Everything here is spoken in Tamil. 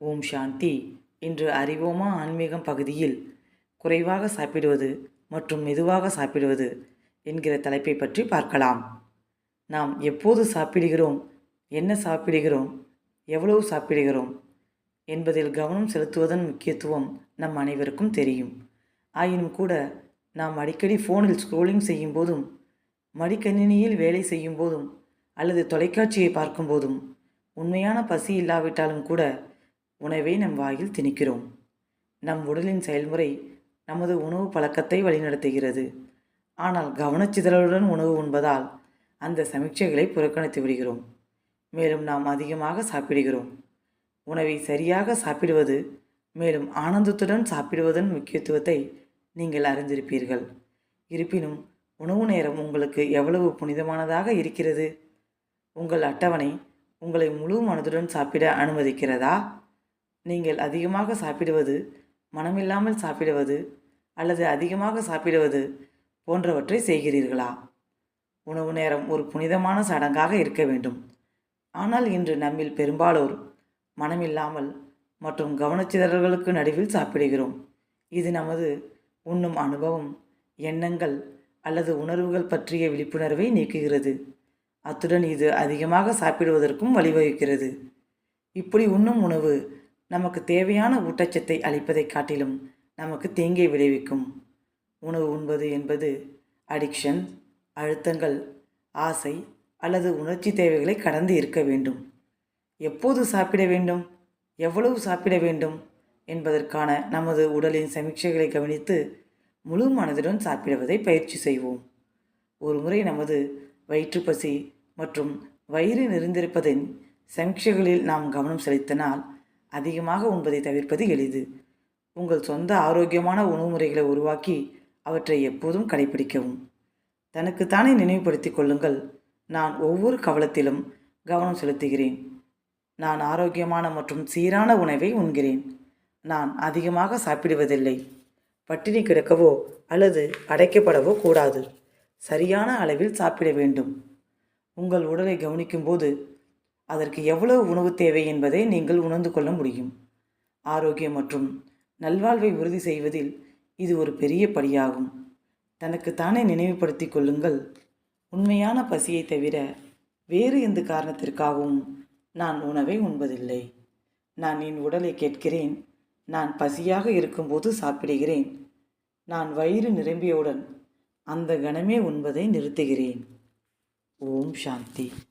ஓம் சாந்தி. இன்று அறிவோமா ஆன்மீகம் பகுதியில்? குறைவாக சாப்பிடுவது மற்றும் மெதுவாக சாப்பிடுவது என்கிற தலைப்பை பற்றி பார்க்கலாம். நாம் எப்போது சாப்பிடுகிறோம்? என்ன சாப்பிடுகிறோம்? எவ்வளவு சாப்பிடுகிறோம்? என்பதில் கவனம் செலுத்துவதன் முக்கியத்துவம் நம் அனைவருக்கும் தெரியும். ஆயினும் கூட நாம் அடிக்கடி ஃபோனில் ஸ்க்ரோலிங் செய்யும் போதும் மடிக்கணினியில் வேலை செய்யும் போதும் அல்லது தொலைக்காட்சியை பார்க்கும்போதும் உண்மையான பசி இல்லாவிட்டாலும் கூட உணவை நம் வாயில் திணிக்கிறோம். நம் உடலின் செயல்முறை நமது உணவு பழக்கத்தை வழிநடத்துகிறது. ஆனால் கவனச்சிதறலுடன் உணவு உண்பதால் அந்த சமீட்சைகளை புறக்கணித்து விடுகிறோம். மேலும் நாம் அதிகமாக சாப்பிடுகிறோம். உணவை சரியாக சாப்பிடுவது மேலும் ஆனந்தத்துடன் சாப்பிடுவதன் முக்கியத்துவத்தை நீங்கள் அறிந்திருப்பீர்கள். இருப்பினும் உணவு நேரம் உங்களுக்கு எவ்வளவு புனிதமானதாக இருக்கிறது? உங்கள் அட்டவணை உங்களை முழு மனதுடன் சாப்பிட அனுமதிக்கிறதா? நீங்கள் அதிகமாக சாப்பிடுவது மனமில்லாமல் சாப்பிடுவது அல்லது அதிகமாக சாப்பிடுவது போன்றவற்றை செய்கிறீர்களா? உணவு நேரம் ஒரு புனிதமான சடங்காக இருக்க வேண்டும். ஆனால் இன்று நம்மில் பெரும்பாலோர் மனமில்லாமல் மற்றும் கவனச்சிதறல்களுக்கு நடுவில் சாப்பிடுகிறோம். இது நமது உண்ணும் அனுபவம் எண்ணங்கள் அல்லது உணர்வுகள் பற்றிய விழிப்புணர்வை நீக்குகிறது. அத்துடன் இது அதிகமாக சாப்பிடுவதற்கும் வழிவகுக்கிறது. இப்படி உண்ணும் உணவு நமக்கு தேவையான ஊட்டச்சத்தை அளிப்பதை காட்டிலும் நமக்கு தீங்கை விளைவிக்கும். உணவு உண்பது என்பது அடிக்ஷன் அழுத்தங்கள் ஆசை அல்லது உணர்ச்சி தேவைகளை கடந்து இருக்க வேண்டும். எப்போது சாப்பிட வேண்டும்? எவ்வளவு சாப்பிட வேண்டும்? என்பதற்கான நமது உடலின் சமீட்சைகளை கவனித்து முழு மனதுடன் சாப்பிடுவதை பயிற்சி செய்வோம். ஒரு முறை நமது வயிற்றுப்பசி மற்றும் வயிறு நிறைந்திருப்பதின் சமீட்சைகளில் நாம் கவனம் செலுத்தினால் அதிகமாக உண்பதை தவிர்ப்பது எளிது. உங்கள் சொந்த ஆரோக்கியமான உணவு முறைகளை உருவாக்கி அவற்றை எப்போதும் கடைபிடிக்கவும் தனக்குத்தானே நினைவுபடுத்திக் கொள்ளுங்கள். நான் ஒவ்வொரு கவலத்திலும் கவனம் செலுத்துகிறேன். நான் ஆரோக்கியமான மற்றும் சீரான உணவை உண்கிறேன். நான் அதிகமாக சாப்பிடுவதில்லை. பட்டினி கிடக்கவோ அல்லது அடைக்கப்படவோ கூடாது. சரியான அளவில் சாப்பிட வேண்டும். உங்கள் உடலை கவனிக்கும்போது அதற்கு எவ்வளவு உணவு தேவை என்பதை நீங்கள் உணர்ந்து கொள்ள முடியும். ஆரோக்கியம் மற்றும் நல்வாழ்வை உறுதி செய்வதில் இது ஒரு பெரிய படியாகும். தனக்குத்தானே நினைவுபடுத்தி கொள்ளுங்கள். உண்மையான பசியை தவிர வேறு எந்த காரணத்திற்காகவும் நான் உணவை உண்பதில்லை. நான் என் உடலை கேட்கிறேன். நான் பசியாக இருக்கும்போது சாப்பிடுகிறேன். நான் வயிறு நிரம்பியவுடன் அந்த கணமே உண்பதை நிறுத்துகிறேன். ஓம் சாந்தி.